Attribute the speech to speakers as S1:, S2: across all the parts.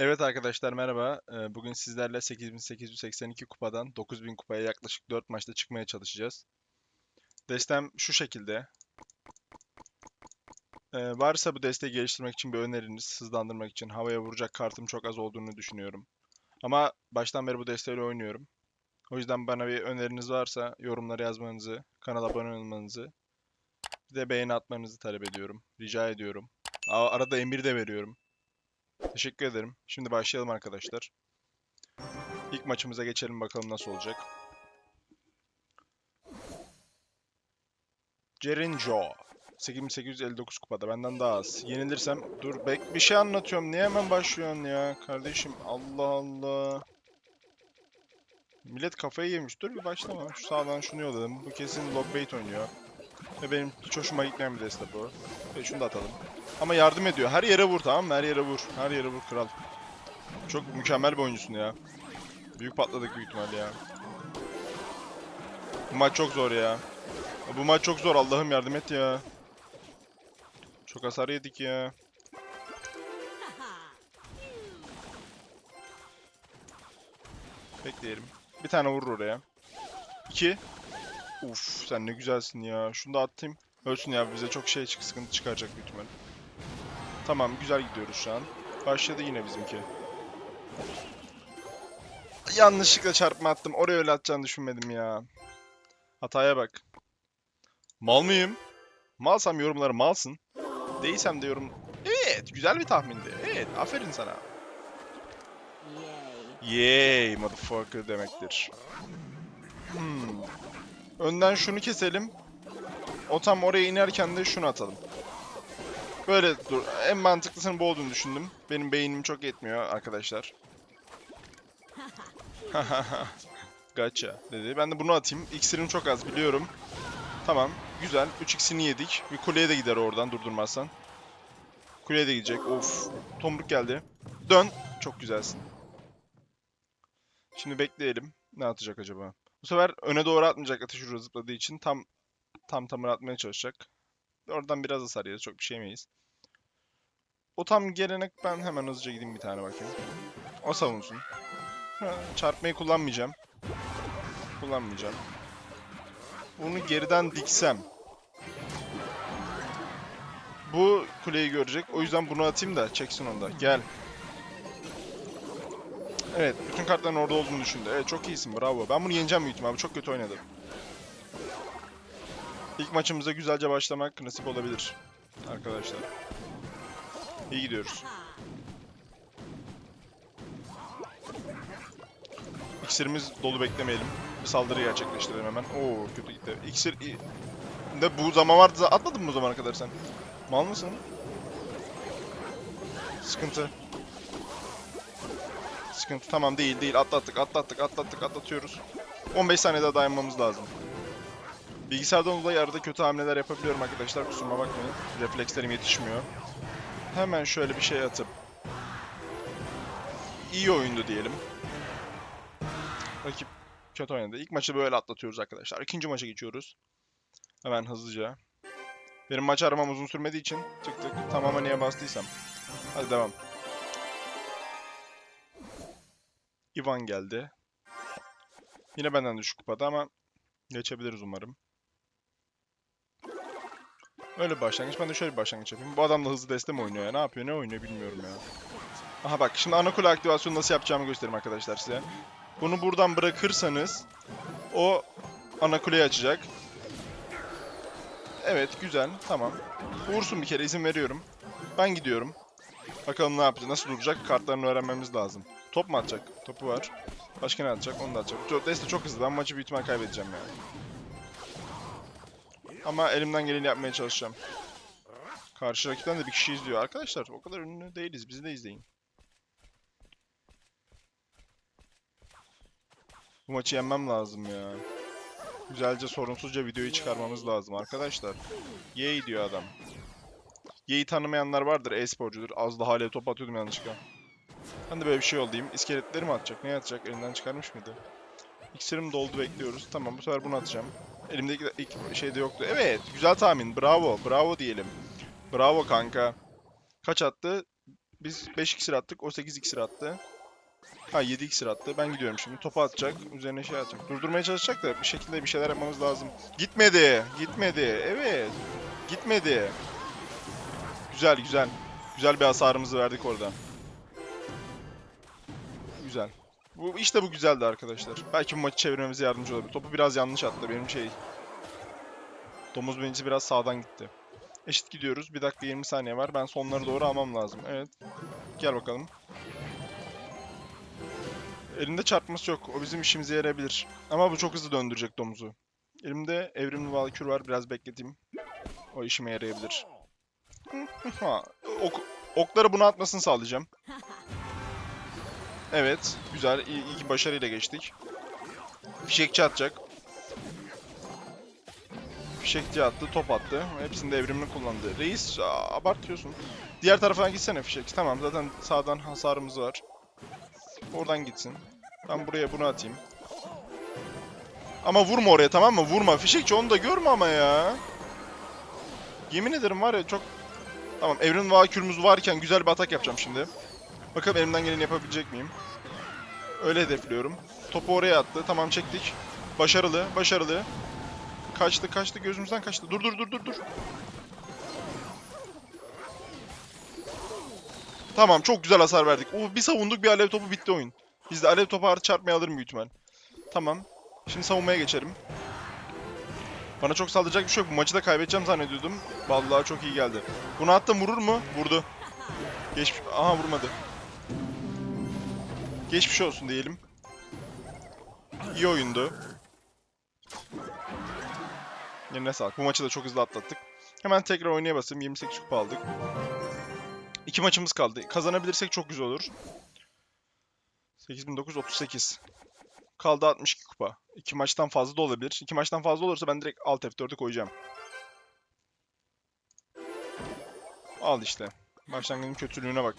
S1: Evet arkadaşlar merhaba. Ee, Bugün sizlerle 8882 kupadan 9000 kupaya yaklaşık 4 maçta çıkmaya çalışacağız. Destem şu şekilde. Ee, Varsa bu desteği geliştirmek için bir öneriniz, hızlandırmak için havaya vuracak kartım çok az olduğunu düşünüyorum. Ama baştan beri bu desteğiyle oynuyorum. O yüzden bana bir öneriniz varsa yorumlara yazmanızı, kanala abone olmanızı, bir de beğeni atmanızı talep ediyorum. Rica ediyorum. Arada emir de veriyorum. Teşekkür ederim. Şimdi başlayalım arkadaşlar. İlk maçımıza geçelim bakalım nasıl olacak. Cerinjo. 8859 kupada benden daha az. Yenilirsem dur bek bir şey anlatıyorum. Niye hemen başlıyorsun ya kardeşim? Allah Allah. Millet kafayı yemiş. Dur bir başlama. Şu sağdan şunu yolladım. Bu kesin lockbait oynuyor. Ve benim hiç hoşuma gitmeyen bir deste bu. Ve şunu da atalım. Ama yardım ediyor. Her yere vur tamam mı? Her yere vur. Her yere vur kral. Çok mükemmel bir oyuncusun ya. Büyük patladık büyük ihtimal ya. Bu maç çok zor ya. Bu maç çok zor. Allah'ım yardım et ya. Çok hasar yedik ya. Bekleyelim. Bir tane vurur oraya. İki. Uf sen ne güzelsin ya. Şunu da atayım. Ölsün ya bize çok şey çık sıkıntı çıkaracak büyük ihtimal. Tamam güzel gidiyoruz şu an. Başladı yine bizimki. Yanlışlıkla çarpma attım. Oraya öyle atacağını düşünmedim ya. Hataya bak. Mal mıyım? Malsam yorumları malsın. Değilsem de yorum... Evet, güzel bir tahmindi. Evet, aferin sana. Yay, motherfucker demektir. Hmm. Önden şunu keselim. O tam oraya inerken de şunu atalım. Böyle dur. En mantıklısının bu olduğunu düşündüm. Benim beynim çok yetmiyor arkadaşlar. Gacha dedi. Ben de bunu atayım. İksirim çok az biliyorum. Tamam. Güzel. 3x'ini yedik. Bir kuleye de gider oradan durdurmazsan. Kuleye de gidecek. Of. Tomruk geldi. Dön. Çok güzelsin. Şimdi bekleyelim. Ne atacak acaba? Bu sefer öne doğru atmayacak ateş uğru zıpladığı için tam tam tamına atmaya çalışacak. Oradan biraz hasar yeriz. Çok bir şey yemeyiz. O tam gelene ben hemen hızlıca gideyim bir tane bakayım. O savunsun. Çarpmayı kullanmayacağım. Kullanmayacağım. Bunu geriden diksem. Bu kuleyi görecek. O yüzden bunu atayım da çeksin onda. Gel. Evet, bütün kartların orada olduğunu düşündü. Evet, çok iyisin. Bravo. Ben bunu yeneceğim büyük ihtimalle. Çok kötü oynadım. İlk maçımıza güzelce başlamak nasip olabilir. Arkadaşlar. İyi gidiyoruz. İksirimiz dolu beklemeyelim. Bir saldırı gerçekleştirelim hemen. Oo kötü gitti. İksir... De bu zaman vardı. Atmadın mı bu zamana kadar sen? Mal mısın? Sıkıntı. Sıkıntı tamam değil değil. Atlattık atlattık atlattık atlatıyoruz. 15 saniye daha dayanmamız lazım. Bilgisayardan dolayı arada kötü hamleler yapabiliyorum arkadaşlar. Kusuruma bakmayın. Reflekslerim yetişmiyor. Hemen şöyle bir şey atıp iyi oyundu diyelim. Rakip kötü oynadı. İlk maçı böyle atlatıyoruz arkadaşlar. İkinci maça geçiyoruz. Hemen hızlıca. Benim maç aramam uzun sürmediği için tık tık tamama niye bastıysam. Hadi devam. Ivan geldi. Yine benden düşük kupada ama geçebiliriz umarım. Öyle bir başlangıç. Ben de şöyle bir başlangıç yapayım. Bu adam da hızlı deste mi oynuyor ya? Ne yapıyor? Ne oynuyor bilmiyorum ya. Aha bak şimdi ana kule aktivasyonu nasıl yapacağımı göstereyim arkadaşlar size. Bunu buradan bırakırsanız o ana kuleyi açacak. Evet güzel tamam. Vursun bir kere izin veriyorum. Ben gidiyorum. Bakalım ne yapacak, nasıl duracak kartlarını öğrenmemiz lazım. Top mu atacak? Topu var. Başka ne atacak? Onu da atacak. Deste çok hızlı. Ben maçı büyük ihtimal kaybedeceğim yani. Ama elimden geleni yapmaya çalışacağım. Karşı rakipten de bir kişi izliyor. Arkadaşlar o kadar ünlü değiliz. Bizi de izleyin. Bu maçı yenmem lazım ya. Güzelce sorunsuzca videoyu çıkarmamız lazım arkadaşlar. Yay diyor adam. Yay'i tanımayanlar vardır e-sporcudur. Az daha alev top atıyordum yanlışlıkla. Ben de böyle bir şey olayım. İskeletleri mi atacak? Ne atacak? Elinden çıkarmış mıydı? İksirim doldu bekliyoruz. Tamam bu sefer bunu atacağım. Elimdeki de ilk şeyde yoktu. Evet güzel tahmin. Bravo. Bravo diyelim. Bravo kanka. Kaç attı? Biz 5 iksir attık. O 8 iksir attı. Ha 7 iksir attı. Ben gidiyorum şimdi. Topu atacak. Üzerine şey atacak. Durdurmaya çalışacak da bir şekilde bir şeyler yapmamız lazım. Gitmedi. Gitmedi. Evet. Gitmedi. Güzel güzel. Güzel bir hasarımızı verdik orada. Güzel. Bu işte bu güzeldi arkadaşlar. Belki bu maçı çevirmemize yardımcı olabilir. Topu biraz yanlış attı benim şey. Domuz birincisi biraz sağdan gitti. Eşit gidiyoruz. 1 dakika 20 saniye var. Ben sonları doğru almam lazım. Evet. Gel bakalım. Elinde çarpması yok. O bizim işimize yarayabilir. Ama bu çok hızlı döndürecek domuzu. Elimde evrimli valkür var. Biraz bekleteyim. O işime yarayabilir. Ok, okları buna atmasını sağlayacağım. Evet. Güzel. İyi, iyi başarıyla geçtik. Fişekçi atacak. Fişekçi attı, top attı. Hepsinde evrimini kullandı. Reis aa, abartıyorsun. Diğer tarafa gitsene fişekçi. Tamam zaten sağdan hasarımız var. Oradan gitsin. Ben buraya bunu atayım. Ama vurma oraya tamam mı? Vurma. Fişekçi onu da görme ama ya. Yemin ederim var ya çok... Tamam evrim vakürümüz varken güzel bir atak yapacağım şimdi. Bakalım elimden geleni yapabilecek miyim? Öyle hedefliyorum. Topu oraya attı. Tamam çektik. Başarılı, başarılı. Kaçtı, kaçtı. Gözümüzden kaçtı. Dur, dur, dur, dur, dur. Tamam, çok güzel hasar verdik. Oo, bir savunduk, bir alev topu bitti oyun. Biz de alev topu artı çarpmaya alırım büyük ihtimal. Tamam. Şimdi savunmaya geçelim. Bana çok saldıracak bir şey yok. Bu maçı da kaybedeceğim zannediyordum. Vallahi çok iyi geldi. Bunu attım vurur mu? Vurdu. Geçmiş... Aha vurmadı. Geçmiş olsun diyelim. İyi oyundu. Yerine sağlık. Bu maçı da çok hızlı atlattık. Hemen tekrar oynaya basayım. 28 kupa aldık. İki maçımız kaldı. Kazanabilirsek çok güzel olur. 8938. Kaldı 62 kupa. İki maçtan fazla da olabilir. İki maçtan fazla olursa ben direkt Alt F4'e koyacağım. Al işte. Başlangıcın kötülüğüne bak.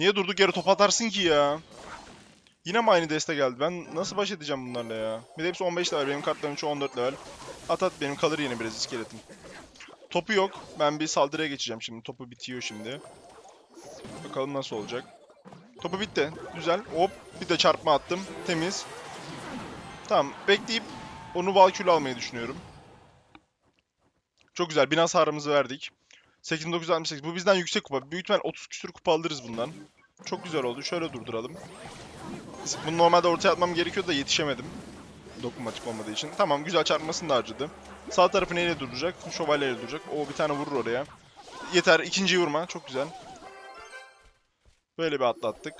S1: Niye durduk yere top atarsın ki ya? Yine mi aynı deste geldi? Ben nasıl baş edeceğim bunlarla ya? Bir de hepsi 15 level. Benim kartlarım çoğu 14 level. At at benim kalır yine biraz iskeletim. Topu yok. Ben bir saldırıya geçeceğim şimdi. Topu bitiyor şimdi. Bakalım nasıl olacak. Topu bitti. Güzel. Hop. Bir de çarpma attım. Temiz. Tamam. Bekleyip onu Valkül almayı düşünüyorum. Çok güzel. Bin hasarımızı verdik. 8968. Bu bizden yüksek kupa. Büyük ihtimal 30 küsür kupa alırız bundan. Çok güzel oldu. Şöyle durduralım. Bunu normalde ortaya atmam gerekiyordu da yetişemedim. Dokunmatik olmadığı için. Tamam güzel çarpmasını da harcadı. Sağ tarafı neyle durduracak? Şövalyeyle durduracak. O bir tane vurur oraya. Yeter. ikinciyi vurma. Çok güzel. Böyle bir atlattık.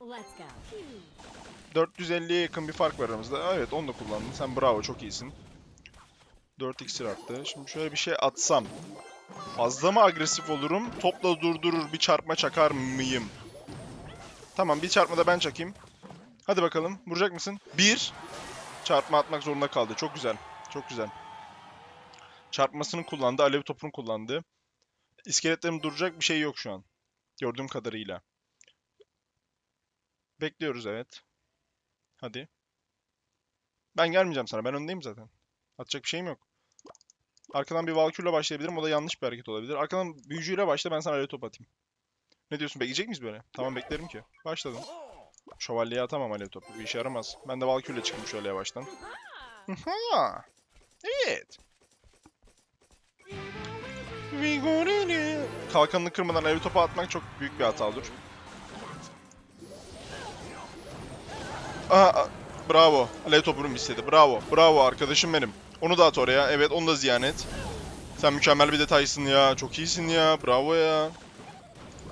S2: Let's go.
S1: 450'ye yakın bir fark var aramızda. Evet onu da kullandın. Sen bravo çok iyisin. 4 iksir arttı. Şimdi şöyle bir şey atsam. Fazla mı agresif olurum? Topla durdurur bir çarpma çakar mıyım? Tamam bir çarpma da ben çakayım. Hadi bakalım. Vuracak mısın? Bir. Çarpma atmak zorunda kaldı. Çok güzel. Çok güzel. Çarpmasını kullandı. Alev topunu kullandı. İskeletlerim duracak bir şey yok şu an. Gördüğüm kadarıyla. Bekliyoruz evet. Hadi. Ben gelmeyeceğim sana. Ben öndeyim zaten. Atacak bir şeyim yok. Arkadan bir Valkür'le başlayabilirim. O da yanlış bir hareket olabilir. Arkadan büyücüyle başla ben sana alev top atayım. Ne diyorsun? Bekleyecek miyiz böyle? Tamam beklerim ki. Başladım. Şövalyeye atamam alev topu. Bir işe yaramaz. Ben de Valkür'le çıktım şöyle yavaştan. Evet. Kalkanını kırmadan alev topu atmak çok büyük bir hata olur. Aha, bravo. Alev topunu istedi. Bravo. Bravo arkadaşım benim. Onu da at oraya. Evet onu da ziyan et. Sen mükemmel bir detaysın ya. Çok iyisin ya. Bravo ya.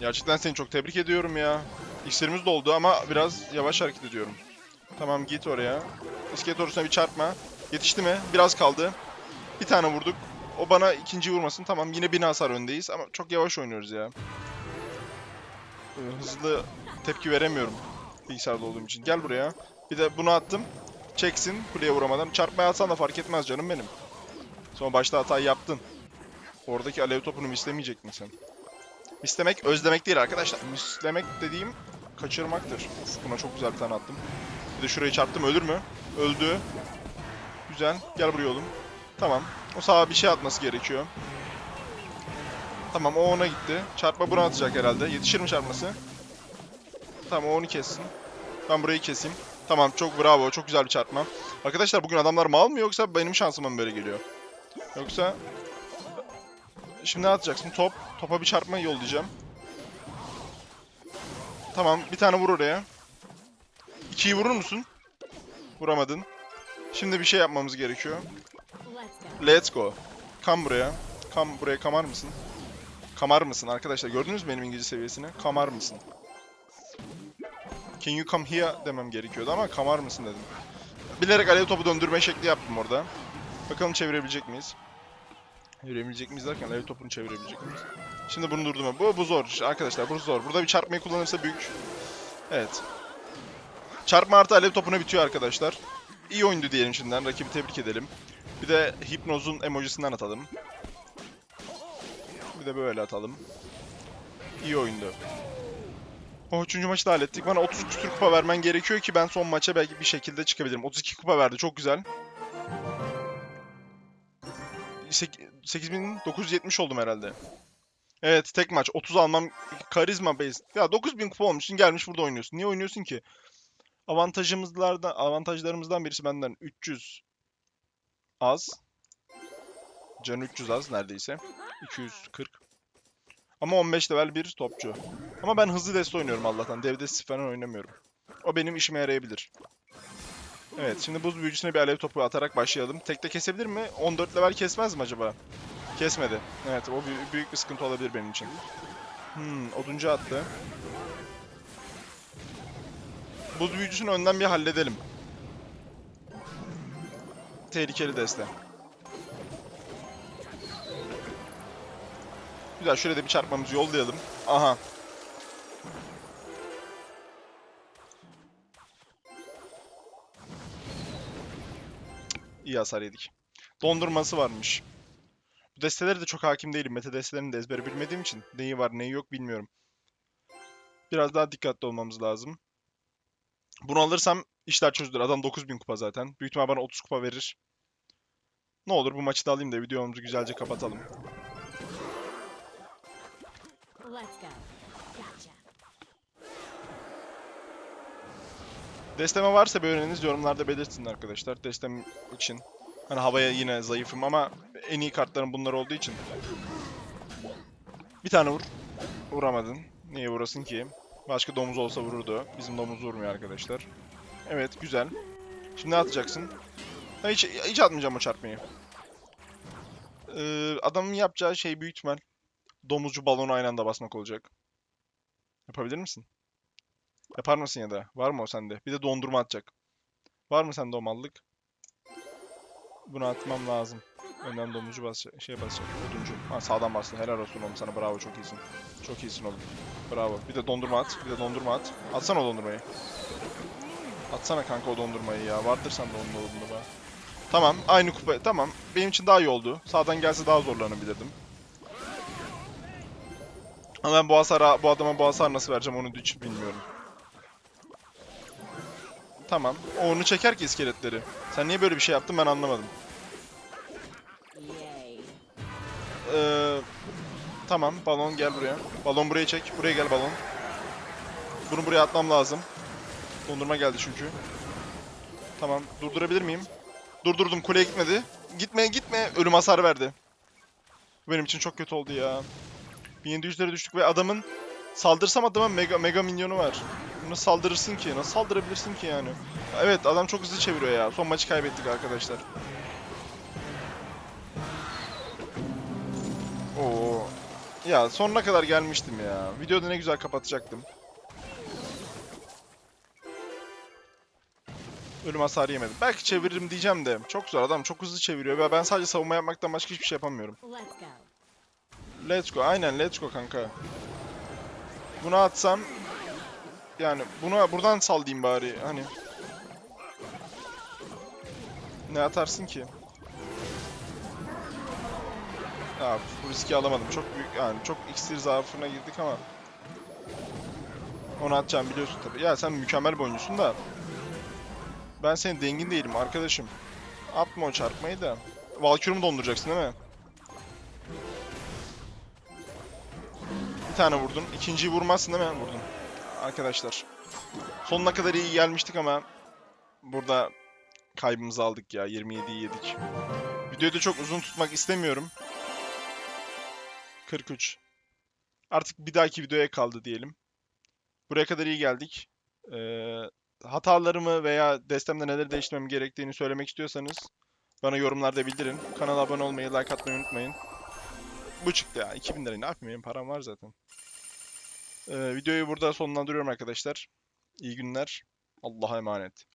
S1: Gerçekten seni çok tebrik ediyorum ya. İksirimiz doldu ama biraz yavaş hareket ediyorum. Tamam git oraya. İskelet orusuna bir çarpma. Yetişti mi? Biraz kaldı. Bir tane vurduk. O bana ikinci vurmasın. Tamam yine bin hasar öndeyiz ama çok yavaş oynuyoruz ya. Ee, Hızlı tepki veremiyorum bilgisayarda olduğum için. Gel buraya. Bir de bunu attım. Çeksin kuleye vuramadan. Çarpmaya atsan da fark etmez canım benim. Sonra başta hatayı yaptın. Oradaki alev topunu mislemeyecek misin? Mislemek özlemek değil arkadaşlar. Mislemek dediğim kaçırmaktır. Uf, buna çok güzel bir tane attım. Bir de şurayı çarptım ölür mü? Öldü. Güzel. Gel buraya oğlum. Tamam. O sağa bir şey atması gerekiyor. Tamam o ona gitti. Çarpma buna atacak herhalde. Yetişir mi çarpması? Tamam o onu kessin. Ben burayı keseyim. Tamam çok bravo. Çok güzel bir çarpma. Arkadaşlar bugün adamlar mal mı yoksa benim şansıma mı böyle geliyor? Yoksa... Şimdi ne atacaksın? Top. Topa bir çarpma yollayacağım. Tamam bir tane vur oraya. İkiyi vurur musun? Vuramadın. Şimdi bir şey yapmamız gerekiyor.
S2: Let's go.
S1: Kam buraya. Kam buraya kamar mısın? Kamar mısın arkadaşlar? Gördünüz mü benim İngilizce seviyesini? Kamar mısın? Can you come here demem gerekiyordu ama kamar mısın dedim. Bilerek alev topu döndürme şekli yaptım orada. Bakalım çevirebilecek miyiz? Çevirebilecek miyiz derken alev topunu çevirebilecek miyiz? Şimdi bunu durdurma. Bu, bu zor arkadaşlar. Bu zor. Burada bir çarpmayı kullanırsa büyük. Evet. Çarpma artı alev topuna bitiyor arkadaşlar. İyi oyundu diyelim şimdiden. Rakibi tebrik edelim. Bir de hipnozun emojisinden atalım. Bir de böyle atalım. İyi oyundu. O üçüncü maçı da hallettik. Bana 30 küsür kupa vermen gerekiyor ki ben son maça belki bir şekilde çıkabilirim. 32 kupa verdi. Çok güzel. Sek- 8970 oldum herhalde. Evet tek maç. 30 almam karizma base. Ya 9000 kupa olmuşsun gelmiş burada oynuyorsun. Niye oynuyorsun ki? Avantajımızlardan, avantajlarımızdan birisi benden 300 az. Can 300 az neredeyse. 240. Ama 15 level bir topçu. Ama ben hızlı deste oynuyorum Allah'tan. Dev destesi falan oynamıyorum. O benim işime yarayabilir. Evet şimdi buz büyücüsüne bir alev topu atarak başlayalım. Tekte kesebilir mi? 14 level kesmez mi acaba? Kesmedi. Evet o büyük bir sıkıntı olabilir benim için. Hmm oduncu attı. Buz büyücüsünü önden bir halledelim. Tehlikeli deste. Güzel şöyle de bir çarpmamızı yollayalım. Aha. İyi hasar yedik. Dondurması varmış. Bu destelere de çok hakim değilim. Meta destelerini de ezbere bilmediğim için neyi var neyi yok bilmiyorum. Biraz daha dikkatli olmamız lazım. Bunu alırsam işler çözülür. Adam 9000 kupa zaten. Büyük ihtimal bana 30 kupa verir. Ne olur bu maçı da alayım da videomuzu güzelce kapatalım. Desteme varsa bir öneriniz yorumlarda belirtin arkadaşlar. Destem için. Hani havaya yine zayıfım ama en iyi kartlarım bunlar olduğu için. Bir tane vur. Vuramadın. Niye vurasın ki? Başka domuz olsa vururdu. Bizim domuz vurmuyor arkadaşlar. Evet güzel. Şimdi ne atacaksın? Ben hiç, hiç atmayacağım o çarpmayı. Ee, adamın yapacağı şey büyük ihtimal domuzcu balonu aynı anda basmak olacak. Yapabilir misin? Yapar mısın ya da? Var mı o sende? Bir de dondurma atacak. Var mı sende o mallık? Bunu atmam lazım. Önden domuzcu basacak, şey basacak, oduncu. Ha sağdan bastı. Helal olsun oğlum sana. Bravo çok iyisin. Çok iyisin oğlum. Bravo. Bir de dondurma at. Bir de dondurma at. Atsana o dondurmayı. Atsana kanka o dondurmayı ya. Vardır sende onun dondurma. Tamam. Aynı kupa. Tamam. Benim için daha iyi oldu. Sağdan gelse daha zorlanabilirdim. Ama ben bu hasara, bu adama bu hasar nasıl vereceğim onu hiç bilmiyorum. Tamam. O onu çeker ki iskeletleri. Sen niye böyle bir şey yaptın ben anlamadım. Ee, tamam balon gel buraya. Balon buraya çek. Buraya gel balon. Bunu buraya atmam lazım. Dondurma geldi çünkü. Tamam durdurabilir miyim? Durdurdum kuleye gitmedi. Gitme gitme. Ölüm hasar verdi. Benim için çok kötü oldu ya. 1700'lere düştük ve adamın saldırsam adama mega mega minyonu var. Nasıl saldırırsın ki? Nasıl saldırabilirsin ki yani? Evet adam çok hızlı çeviriyor ya. Son maçı kaybettik arkadaşlar. Oo. Ya sonuna kadar gelmiştim ya. Videoda ne güzel kapatacaktım. Ölüm hasarı yemedim. Belki çeviririm diyeceğim de. Çok zor adam çok hızlı çeviriyor ve ben sadece savunma yapmaktan başka hiçbir şey yapamıyorum.
S2: Let's go.
S1: Let's go. Aynen let's go kanka. Bunu atsam yani buna buradan sal diyeyim bari hani. Ne atarsın ki? Ya bu riski alamadım. Çok büyük yani çok iksir zaafına girdik ama. Onu atacağım biliyorsun tabii. Ya sen mükemmel bir oyuncusun da. Ben senin dengin değilim arkadaşım. Atma o çarpmayı da. Valkürümü donduracaksın değil mi? Tane vurdun. İkinciyi vurmazsın değil mi? Vurdum. Arkadaşlar. Sonuna kadar iyi gelmiştik ama burada kaybımızı aldık ya. 27'yi yedik. Videoyu da çok uzun tutmak istemiyorum. 43. Artık bir dahaki videoya kaldı diyelim. Buraya kadar iyi geldik. Ee, hatalarımı veya destemde neler değiştirmem gerektiğini söylemek istiyorsanız bana yorumlarda bildirin. Kanala abone olmayı, like atmayı unutmayın. Bu çıktı ya. 2000 lira ne yapayım benim param var zaten. Ee, videoyu burada sonlandırıyorum arkadaşlar. İyi günler. Allah'a emanet.